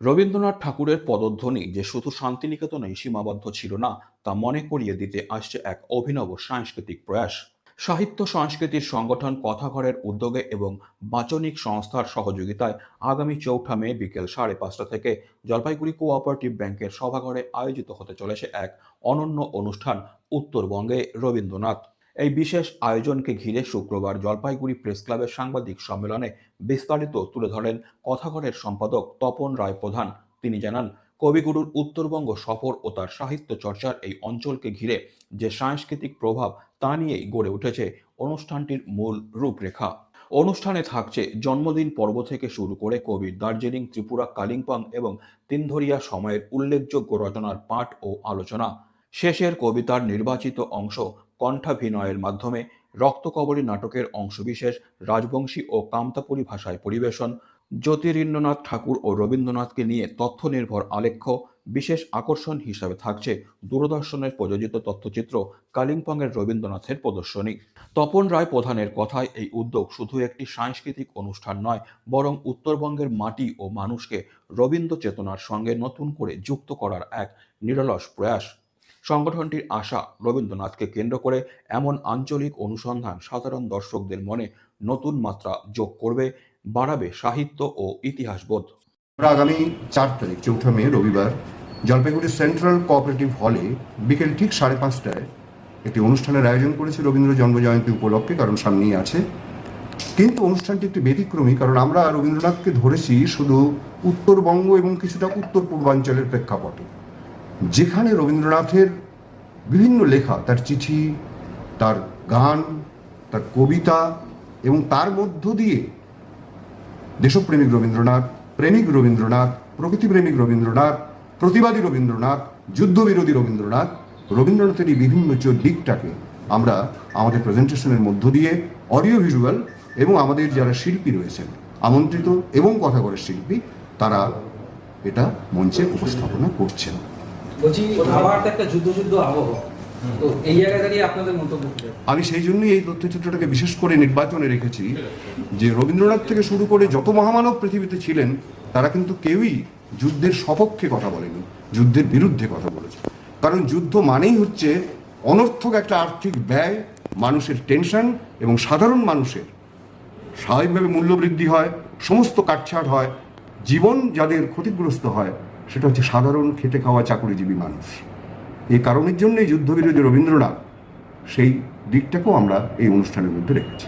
রবীন্দ্রনাথ ঠাকুরের পদধ্বনি যে শুধু শান্তিনিকেতনেই সীমাবদ্ধ ছিল না, তা মনে করিয়ে দিতে আসছে এক অভিনব সাংস্কৃতিক প্রয়াস। সাহিত্য সংস্কৃতির সংগঠন কথাঘরের উদ্যোগে এবং বাচনিক সংস্থার সহযোগিতায় আগামী চৌঠা মে বিকেল সাড়ে পাঁচটা থেকে জলপাইগুড়ি কোঅপারেটিভ ব্যাংকের সভাঘরে আয়োজিত হতে চলেছে এক অনন্য অনুষ্ঠান উত্তরবঙ্গে রবীন্দ্রনাথ। এই বিশেষ আয়োজনকে ঘিরে শুক্রবার জলপাইগুড়ি প্রেস ক্লাবের সাংবাদিক সম্মেলনে বিস্তারিত তুলে ধরেন কথাঘরের সম্পাদক তপন রায় প্রধান। তিনি জানান, কবিগুরুর উত্তরবঙ্গ সফর ও তার সাহিত্য চর্চার এই অঞ্চলকে ঘিরে যে সাংস্কৃতিক প্রভাব, তা নিয়েই গড়ে উঠেছে অনুষ্ঠানটির মূল রূপরেখা। অনুষ্ঠানে থাকছে জন্মদিন পর্ব থেকে শুরু করে কবির দার্জিলিং, ত্রিপুরা, কালিম্পং এবং তিনধরিয়া সময়ের উল্লেখযোগ্য রচনার পাঠ ও আলোচনা। শেষের কবিতার নির্বাচিত অংশ কণ্ঠাভিনয়ের মাধ্যমে রক্তকবরী নাটকের অংশবিশেষ রাজবংশী ও কামতাপুরী ভাষায় পরিবেশন, জ্যোতিরিন্দ্রনাথ ঠাকুর ও রবীন্দ্রনাথকে নিয়ে তথ্য নির্ভর আলেখ্য, বিশেষ আকর্ষণ হিসাবে থাকছে দূরদর্শনের প্রযোজিত তথ্যচিত্র কালিম্পংয়ের রবীন্দ্রনাথের প্রদর্শনী। তপন রায় প্রধানের কথায় এই উদ্যোগ শুধু একটি সাংস্কৃতিক অনুষ্ঠান নয়, বরং উত্তরবঙ্গের মাটি ও মানুষকে রবীন্দ্র চেতনার সঙ্গে নতুন করে যুক্ত করার এক নিরলস প্রয়াস। সংগঠনটির আশা রবীন্দ্রনাথকে কেন্দ্র করে এমন আঞ্চলিক অনুসন্ধান সাধারণ দর্শকদের মনে নতুন মাত্রা যোগ করবে, বাড়াবে সাহিত্য ও ইতিহাসবোধ। আমরা আগামী চার তারিখ, চৌঠা মে, রবিবার, জলপাইগুড়ি সেন্ট্রাল কোঅপারেটিভ হলে বিকেল ঠিক সাড়ে পাঁচটায় একটি অনুষ্ঠানের আয়োজন করেছে রবীন্দ্র জন্মজয়ন্তী উপলক্ষে, কারণ সামনেই আছে। কিন্তু অনুষ্ঠানটি একটি ব্যতিক্রমী, কারণ আমরা রবীন্দ্রনাথকে ধরেছি শুধু উত্তরবঙ্গ এবং কিছুটা উত্তর পূর্বাঞ্চলের প্রেক্ষাপটে। যেখানে রবীন্দ্রনাথের বিভিন্ন লেখা, তার চিঠি, তার গান, তার কবিতা এবং তার মধ্য দিয়ে দেশপ্রেমিক রবীন্দ্রনাথ, প্রেমিক রবীন্দ্রনাথ, প্রকৃতিপ্রেমিক রবীন্দ্রনাথ, প্রতিবাদী রবীন্দ্রনাথ, যুদ্ধবিরোধী রবীন্দ্রনাথ রবীন্দ্রনাথের এই বিভিন্ন দিকটাকে আমরা আমাদের প্রেজেন্টেশনের মধ্য দিয়ে অডিও ভিজুয়াল এবং আমাদের যারা শিল্পী রয়েছেন, আমন্ত্রিত এবং কথা করে শিল্পী, তারা এটা মঞ্চে উপস্থাপনা করছেন। বলছি আবার তো একটা যুদ্ধ যুদ্ধ আবহ। তো এই জায়গায় দাঁড়িয়ে আপনাদের মন্তব্য আমি সেই জন্যই এই তথ্যচিত্রটাকে বিশেষ করে নির্বাচনে রেখেছি যে রবীন্দ্রনাথ থেকে শুরু করে যত মহামানব পৃথিবীতে ছিলেন তারা কিন্তু কেউই যুদ্ধের সপক্ষে কথা বলেনি যুদ্ধের বিরুদ্ধে কথা বলেছে। কারণ যুদ্ধ মানেই হচ্ছে অনর্থক একটা আর্থিক ব্যয় মানুষের টেনশন এবং সাধারণ মানুষের। স্বাভাবিকভাবে মূল্যবৃদ্ধি হয় সমস্ত কাটছাড় হয় জীবন যাদের ক্ষতিগ্রস্ত হয় সেটা হচ্ছে সাধারণ খেটে খাওয়া চাকরিজীবী মানুষ। এই কারণের জন্যই যুদ্ধবিরোধী রবীন্দ্রনাথ সেই দিকটাকেও আমরা এই অনুষ্ঠানের মধ্যে রেখেছি।